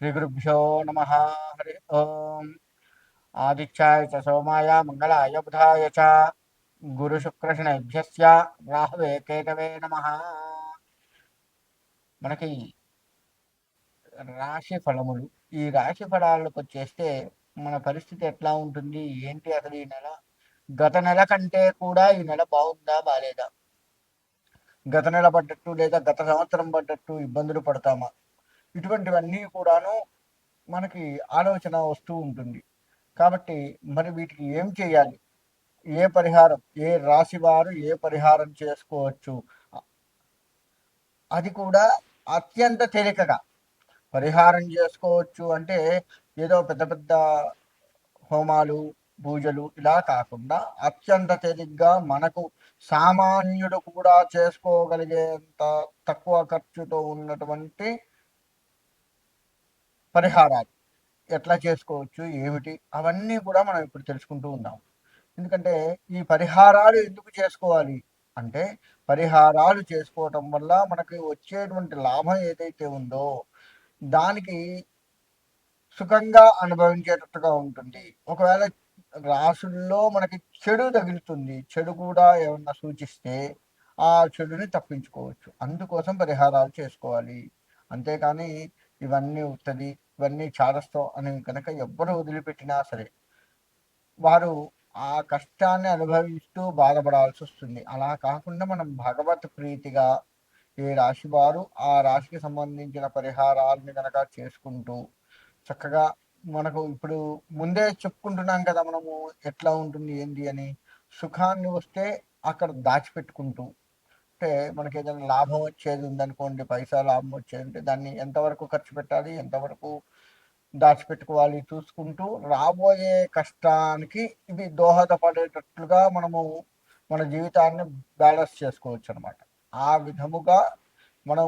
श्रीगुरुभ्यो नमः हरि ओम् आदित्याय च सोमाय मङ्गलाय बुधाय च గురుశుక్రశనభ్యస్య రాహవే కేతవే నమ మనకి రాశి ఫలములు ఈ రాశి ఫలాలకు వచ్చేస్తే మన పరిస్థితి ఎట్లా ఉంటుంది ఏంటి అసలు ఈ నెల గత నెల కంటే కూడా ఈ నెల బాగుందా బాలేదా గత నెల పడ్డట్టు లేదా గత సంవత్సరం పడ్డట్టు ఇబ్బందులు పడతామా ఇటువంటివన్నీ కూడాను మనకి ఆలోచన వస్తూ ఉంటుంది. కాబట్టి మరి వీటికి ఏం చేయాలి? ఏ పరిహారం ఏ రాశి వారు ఏ పరిహారం చేసుకోవచ్చు? అది కూడా అత్యంత తేలికగా. పరిహారం చేసుకోవచ్చు అంటే ఏదో పెద్ద పెద్ద హోమాలు పూజలు ఇలా కాకుండా అత్యంత తేలిగ్గా మనకు సామాన్యుడు కూడా చేసుకోగలిగేంత తక్కువ ఖర్చుతో ఉన్నటువంటి పరిహారాలు. ఎట్లా చేసుకోవచ్చు ఏమిటి అవన్నీ కూడా మనం ఇప్పుడు తెలుసుకుంటూ ఉన్నాం. ఎందుకంటే ఈ పరిహారాలు ఎందుకు చేసుకోవాలి అంటే పరిహారాలు చేసుకోవటం వల్ల మనకి వచ్చేటువంటి లాభం ఏదైతే ఉందో దానికి సుఖంగా అనుభవించేటట్టుగా ఉంటుంది. ఒకవేళ రాసుల్లో మనకి చెడు తగులుతుంది చెడు కూడా ఏమన్నా సూచిస్తే ఆ చెడుని తప్పించుకోవచ్చు. అందుకోసం పరిహారాలు చేసుకోవాలి. అంతేకాని ఇవన్నీ ఉత్తది ఇవన్నీ చారస్తో అని కనుక ఎవ్వరు వదిలిపెట్టినా సరే వారు ఆ కష్టాన్ని అనుభవిస్తూ బాధపడాల్సి వస్తుంది. అలా కాకుండా మనం భగవత్ ప్రీతిగా ఏ రాశి వారు ఆ రాశికి సంబంధించిన పరిహారాలని కనుక చేసుకుంటూ చక్కగా మనకు ఇప్పుడు ముందే చెప్పుకుంటున్నాం కదా మనము ఎట్లా ఉంటుంది ఏంటి అని సుఖాన్ని వస్తే అక్కడ దాచిపెట్టుకుంటూ అంటే మనకి ఏదైనా లాభం వచ్చేది ఉందనుకోండి పైసా లాభం వచ్చేది ఉంటే దాన్ని ఎంతవరకు ఖర్చు పెట్టాలి ఎంతవరకు దాచిపెట్టుకోవాలి చూసుకుంటూ రాబోయే కష్టానికి ఇది దోహదపడేటట్లుగా మనము మన జీవితాన్ని బ్యాలెన్స్ చేసుకోవచ్చు అనమాట ఆ విధముగా మనం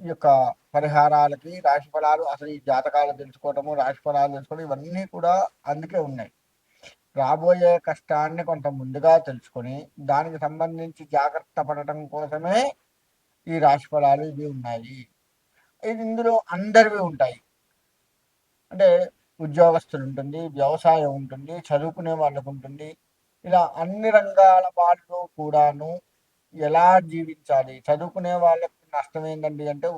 ఈ యొక్క పరిహారాలకి రాశి ఫలాలు అసలు ఈ జాతకాలు తెలుసుకోవటము రాశి ఫలాలు తెలుసుకోవడం ఇవన్నీ కూడా అందుకే ఉన్నాయి. రాబోయే కష్టాన్ని కొంత ముందుగా తెలుసుకొని దానికి సంబంధించి జాగ్రత్త పడటం కోసమే ఈ రాశి ఫలాలు ఇవి ఉన్నాయి. ఇది ఇందులో అందరివి ఉంటాయి. అంటే ఉద్యోగస్తులు ఉంటుంది వ్యవసాయం ఉంటుంది చదువుకునే వాళ్ళకు ఉంటుంది. ఇలా అన్ని రంగాల వాళ్ళు కూడాను ఎలా జీవించాలి? చదువుకునే వాళ్ళకి నష్టం ఏంటండి అంటే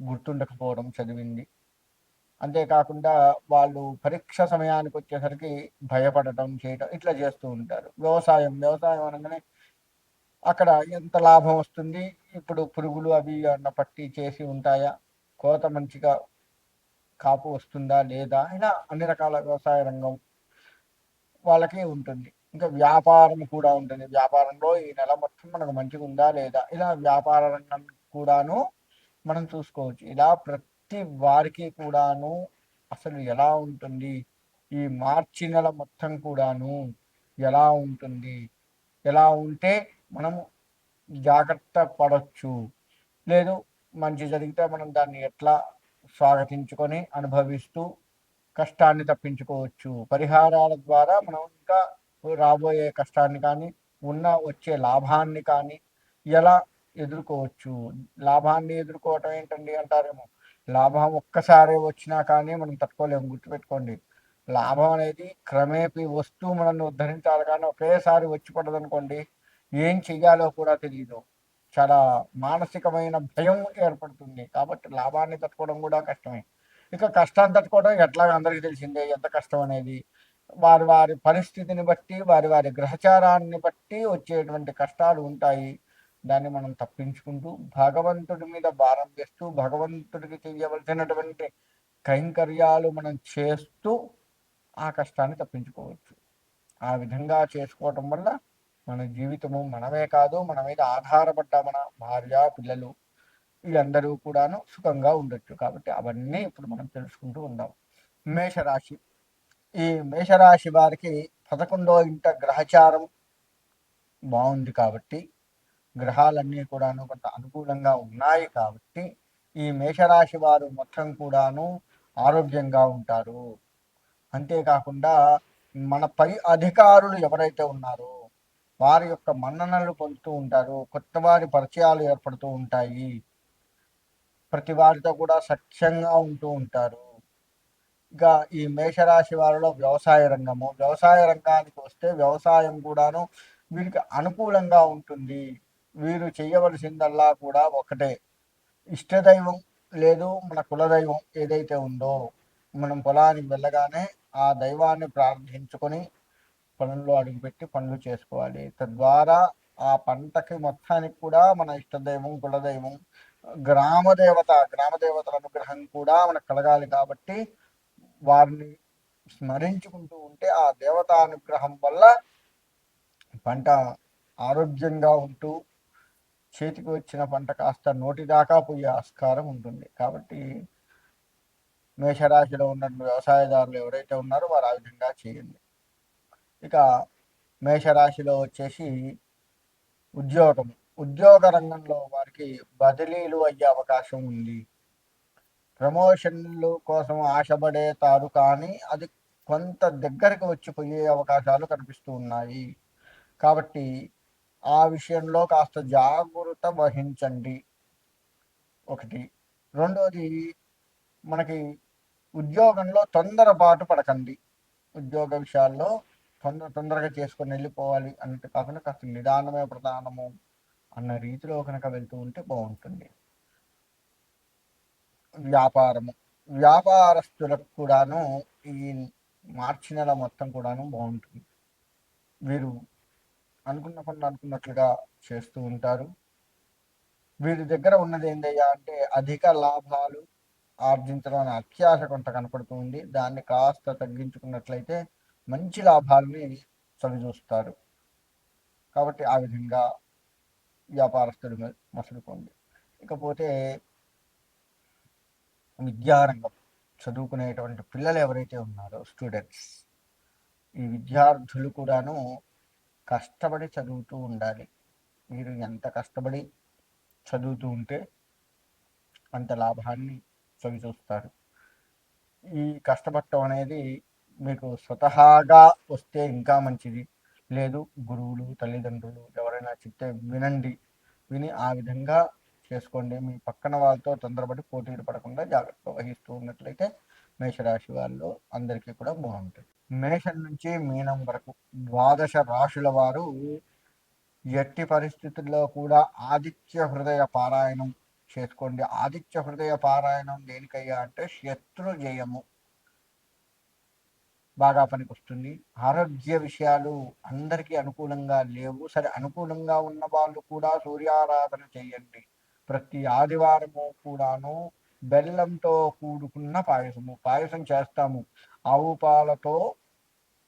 గుర్తుండకపోవడం చదివింది. అంతేకాకుండా వాళ్ళు పరీక్ష సమయానికి వచ్చేసరికి భయపడటం చేయటం ఇట్లా చేస్తూ ఉంటారు. వ్యవసాయం వ్యవసాయం అనగానే అక్కడ ఎంత లాభం వస్తుంది? ఇప్పుడు పురుగులు అవి అన్న పట్టి చేసి ఉంటాయా? కోత మంచిగా కాపు వస్తుందా? లేదా? ఇలా అన్ని రకాల వ్యవసాయ రంగం వాళ్ళకి ఉంటుంది. ఇంకా వ్యాపారం కూడా ఉంటుంది. వ్యాపారంలో ఈ నెల మొత్తం మనకు మంచిగా ఉందా లేదా? ఇలా వ్యాపార రంగం కూడాను మనం చూసుకోవచ్చు. ఇలా ప్రతి ప్రతి వారికి కూడాను అసలు ఎలా ఉంటుంది? ఈ మార్చి నెల మొత్తం కూడాను ఎలా ఉంటుంది? ఎలా ఉంటే మనము జాగ్రత్త పడవచ్చు లేదు మంచి జరిగితే మనం దాన్ని ఎట్లా స్వాగతించుకొని అనుభవిస్తూ కష్టాన్ని తప్పించుకోవచ్చు. పరిహారాల ద్వారా మనం ఇంకా రాబోయే కష్టాన్ని కానీ ఉన్న వచ్చే లాభాన్ని కానీ ఎలా ఎదుర్కోవచ్చు? లాభాన్ని ఎదుర్కోవటం ఏంటండి అంటారేమో? లాభం ఒక్కసారి వచ్చినా కానీ మనం తట్టుకోలేము గుర్తుపెట్టుకోండి. లాభం అనేది క్రమేపీ వస్తూ మనల్ని ఉద్ధరించాలి కానీ ఒకేసారి వచ్చి పడదనుకోండి ఏం చెయ్యాలో కూడా తెలియదు చాలా మానసికమైన భయం ఏర్పడుతుంది. కాబట్టి లాభాన్ని తట్టుకోవడం కూడా కష్టమే. ఇక కష్టాన్ని తట్టుకోవడం ఎట్లా అందరికీ తెలిసిందే. ఎంత కష్టం అనేది? వారి వారి పరిస్థితిని బట్టి వారి వారి గ్రహచారాన్ని బట్టి వచ్చేటువంటి కష్టాలు ఉంటాయి. దాన్ని మనం తప్పించుకుంటూ భగవంతుడి మీద భారం చేస్తూ భగవంతుడికి చేయవలసినటువంటి కైంకర్యాలు మనం చేస్తూ ఆ కష్టాన్ని తప్పించుకోవచ్చు. ఆ విధంగా చేసుకోవటం వల్ల మన జీవితము మనమే కాదు మన మీద ఆధారపడ్డ మన భార్య పిల్లలు వీళ్ళందరూ కూడాను సుఖంగా ఉండొచ్చు. కాబట్టి అవన్నీ ఇప్పుడు మనం తెలుసుకుంటూ ఉందాం. మేషరాశి. ఈ మేషరాశి వారికి పదకొండో ఇంట గ్రహచారం బాగుంది కాబట్టి గ్రహాలన్నీ కూడాను కొంత అనుకూలంగా ఉన్నాయి కాబట్టి ఈ మేషరాశి వారు మొత్తం కూడాను ఆరోగ్యంగా ఉంటారు. అంతేకాకుండా మన పై అధికారులు ఎవరైతే ఉన్నారో వారి యొక్క మన్ననలు పొందుతూ ఉంటారు. కొత్త వారి పరిచయాలు ఏర్పడుతూ ఉంటాయి. ప్రతి వారితో కూడా సఖ్యంగా ఉంటూ ఉంటారు. ఇక ఈ మేషరాశి వారిలో వ్యవసాయ రంగము. వ్యవసాయ రంగానికి వస్తే వ్యవసాయం కూడాను వీరికి అనుకూలంగా ఉంటుంది. వీరు చేయవలసిందల్లా కూడా ఒకటే. ఇష్టదైవం లేదు మన కులదైవం ఏదైతే ఉందో మనం పొలానికి వెళ్ళగానే ఆ దైవాన్ని ప్రార్థించుకొని పొలంలో అడుగుపెట్టి పనులు చేసుకోవాలి. తద్వారా ఆ పంటకి మొత్తానికి కూడా మన ఇష్టదైవం కులదైవం గ్రామదేవత గ్రామదేవతల అనుగ్రహం కూడా మనకు కలగాలి కాబట్టి వారిని స్మరించుకుంటూ ఉంటే ఆ దేవతా అనుగ్రహం వల్ల పంట ఆరోగ్యంగా ఉంటూ చేతికి వచ్చిన పంట కాస్త నోటి దాకా పోయే ఆస్కారం ఉంటుంది. కాబట్టి మేషరాశిలో ఉన్న వ్యవసాయదారులు ఎవరైతే ఉన్నారో వారు ఆ విధంగా చేయండి. ఇక మేషరాశిలో వచ్చేసి ఉద్యోగం. ఉద్యోగ రంగంలో వారికి బదిలీలు అయ్యే అవకాశం ఉంది. ప్రమోషన్లు కోసం ఆశపడేతారు కానీ అది కొంత దగ్గరకు వచ్చిపోయే అవకాశాలు కనిపిస్తూ ఉన్నాయి. కాబట్టి ఆ విషయంలో కాస్త జాగ్రత్త వహించండి. ఒకటి. రెండోది మనకి ఉద్యోగంలో తొందరపాటు పడకండి. ఉద్యోగ విషయాల్లో తొందర తొందరగా చేసుకొని వెళ్ళిపోవాలి అన్నట్టు కాకుండా కాస్త నిదానమే ప్రధానము అన్న రీతిలో కనుక వెళ్తూ ఉంటే బాగుంటుంది. వ్యాపారము. వ్యాపారస్తులకు కూడాను ఈ మార్చి నెల మొత్తం కూడాను బాగుంటుంది. వీరు అనుకున్న పనులు అనుకున్నట్లుగా చేస్తూ ఉంటారు. వీరి దగ్గర ఉన్నది ఏందయ్యా అంటే అధిక లాభాలు ఆర్జించడం అనే అత్యాశ కొంత కనపడుతుంది దాన్ని కాస్త తగ్గించుకున్నట్లయితే మంచి లాభాలని చవిచూస్తారు. కాబట్టి ఆ విధంగా వ్యాపారస్తులు మసులుకోండి. ఇకపోతే విద్యారంగం చదువుకునేటువంటి పిల్లలు ఎవరైతే ఉన్నారో స్టూడెంట్స్ ఈ విద్యార్థులు కూడాను కష్టపడి చదువుతూ ఉండాలి. మీరు ఎంత కష్టపడి చదువుతూ ఉంటే అంత లాభాన్ని చవి చూస్తారు. ఈ కష్టపడటం అనేది మీకు స్వతహాగా వస్తే ఇంకా మంచిది. లేదు గురువులు తల్లిదండ్రులు ఎవరైనా చెప్తే వినండి. విని ఆ విధంగా చేసుకోండి. మీ పక్కన వాళ్ళతో తొందరపడి పోటీలు పడకుండా జాగ్రత్త వహిస్తూ ఉన్నట్లయితే మేషరాశి వాళ్ళు అందరికీ కూడా బాగుంటుంది. మేషం నుంచి మీనం వరకు. ద్వాదశ రాశుల వారు ఎట్టి పరిస్థితుల్లో కూడా ఆదిత్య హృదయ పారాయణం చేసుకోండి. ఆదిత్య హృదయ పారాయణం దేనికయ్యా అంటే శత్రు జయము. బాగా పనికొస్తుంది. ఆరోగ్య విషయాలు అందరికీ అనుకూలంగా లేవు. సరే అనుకూలంగా ఉన్న వాళ్ళు కూడా సూర్యారాధన చేయండి. ప్రతి ఆదివారము కూడాను బెల్లంతో కూడుకున్న పాయసము. పాయసం చేస్తాము. ఆవు పాలతో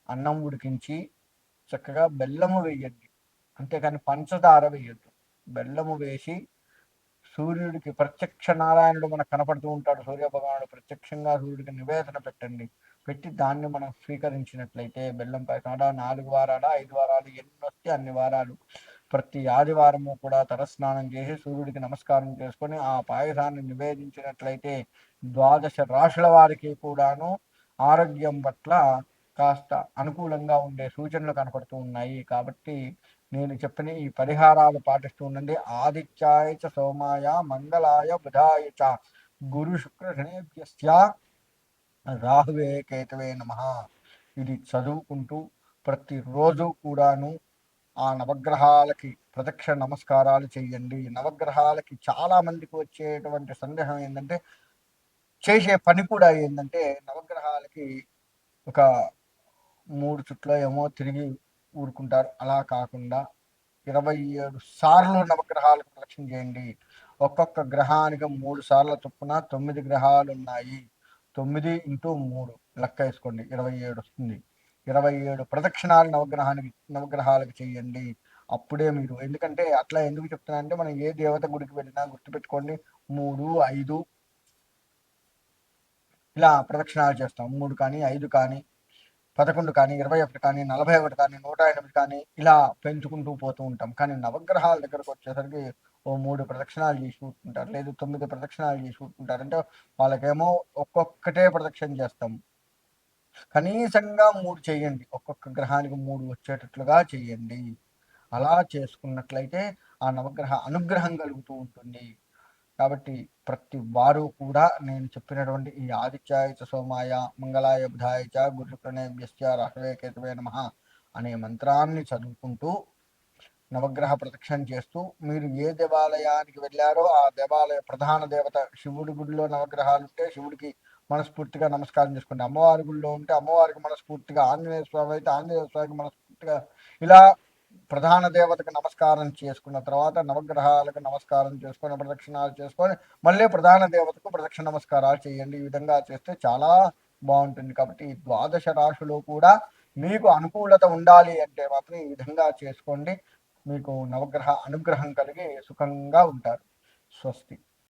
అన్నం ఉడికించి చక్కగా బెల్లము వేయండి. అంతేకాని పంచదార వేయద్దు. బెల్లము వేసి సూర్యుడికి ప్రత్యక్ష నారాయణుడు మనకు కనపడుతూ ఉంటాడు. సూర్య భగవానుడు ప్రత్యక్షంగా సూర్యుడికి నివేదన పెట్టండి. పెట్టి దాన్ని మనం స్వీకరించినట్లయితే బెల్లం పైకాడ నాలుగు వారాలు ఐదు వారాలు ఎన్ని వస్తే అన్ని వారాలు ప్రతి ఆదివారము కూడా తలస్నానం చేసి సూర్యుడికి నమస్కారం చేసుకొని ఆ పాయసాన్ని నివేదించినట్లయితే ద్వాదశ రాశుల వారికి కూడాను ఆరోగ్యం పట్ల కాస్త అనుకూలంగా ఉండే సూచనలు కనపడుతూ ఉన్నాయి. కాబట్టి నేను చెప్పిన ఈ పరిహారాలు పాటిస్తూ ఉండండి. ఆదిత్యాయ చ సోమాయ మంగళాయ బుధాయ చ గురు శుక్ర శనేభ్యస్య రాహువే కేతవే నమ. ఇది చదువుకుంటూ ప్రతిరోజు కూడాను ఆ నవగ్రహాలకి ప్రదక్షిణ నమస్కారాలు చేయండి. నవగ్రహాలకి చాలా మందికి వచ్చేటువంటి సందేహం ఏంటంటే చేసే పని కూడా ఏంటంటే నవగ్రహాలకి ఒక మూడు చుట్ల ఏమో తిరిగి ఊరుకుంటారు. అలా కాకుండా ఇరవై ఏడు సార్లు నవగ్రహాలకు ప్రదక్షిణ చేయండి. ఒక్కొక్క గ్రహానికి మూడు సార్ల చొప్పున తొమ్మిది గ్రహాలు ఉన్నాయి. తొమ్మిది ఇంటూ మూడు లెక్క వేసుకోండి. ఇరవై ఏడు వస్తుంది. ఇరవై ఏడు ప్రదక్షిణాలు నవగ్రహానికి నవగ్రహాలకు చేయండి. అప్పుడే మీరు ఎందుకంటే అట్లా ఎందుకు చెప్తున్నా అంటే మనం ఏ దేవత గుడికి వెళ్ళినా గుర్తుపెట్టుకోండి. మూడు ఐదు ఇలా ప్రదక్షిణాలు చేస్తాం. మూడు కానీ ఐదు కానీ పదకొండు కానీ ఇరవై ఒకటి కానీ నలభై ఒకటి కానీ నూట ఎనిమిది కానీ ఇలా పెంచుకుంటూ పోతూ ఉంటాం. కానీ నవగ్రహాల దగ్గరకు వచ్చేసరికి ఓ మూడు ప్రదక్షిణాలు చేసి కూర్చుంటారు లేదు తొమ్మిది ప్రదక్షిణాలు చేసి కూర్చుంటారు అంటే వాళ్ళకేమో ఒక్కొక్కటే ప్రదక్షిణ చేస్తాం. కనీసంగా మూడు చేయండి. ఒక్కొక్క గ్రహానికి మూడు వచ్చేటట్లుగా చేయండి. అలా చేసుకున్నట్లయితే ఆ నవగ్రహ అనుగ్రహం కలుగుతూ ఉంటుంది. కాబట్టి ప్రతి వారు కూడా నేను చెప్పినటువంటి ఈ ఆదిత్యాయ సోమాయ మంగళాయ బుధాయ చ గురు ప్రణేభ్యస్య రాహవే కేతవే నమ అనే మంత్రాన్ని చదువుకుంటూ నవగ్రహ ప్రదక్షిణ చేస్తూ మీరు ఏ దేవాలయానికి వెళ్ళారో ఆ దేవాలయ ప్రధాన దేవత శివుడి గుడిలో నవగ్రహాలు ఉంటే శివుడికి మనస్ఫూర్తిగా నమస్కారం చేసుకోండి అమ్మవారి గుడిలో ఉంటే అమ్మవారికి మనస్ఫూర్తిగా ఆంజనేయ స్వామి అయితే ఆంజనేయ స్వామికి మనస్ఫూర్తిగా ఇలా ప్రధాన దేవతకు నమస్కారం చేసుకున్న తర్వాత నవగ్రహాలకు నమస్కారం చేసుకొని ప్రదక్షిణాలు చేసుకొని మళ్ళీ ప్రధాన దేవతకు ప్రదక్షిణ నమస్కారాలు చేయండి. ఈ విధంగా చేస్తే చాలా బాగుంటుంది. కాబట్టి ఈ ద్వాదశ రాశిలో కూడా మీకు అనుకూలత ఉండాలి అంటే మాత్రం ఈ విధంగా చేసుకోండి. మీకు నవగ్రహ అనుగ్రహం కలిగి సుఖంగా ఉంటారు. స్వస్తి.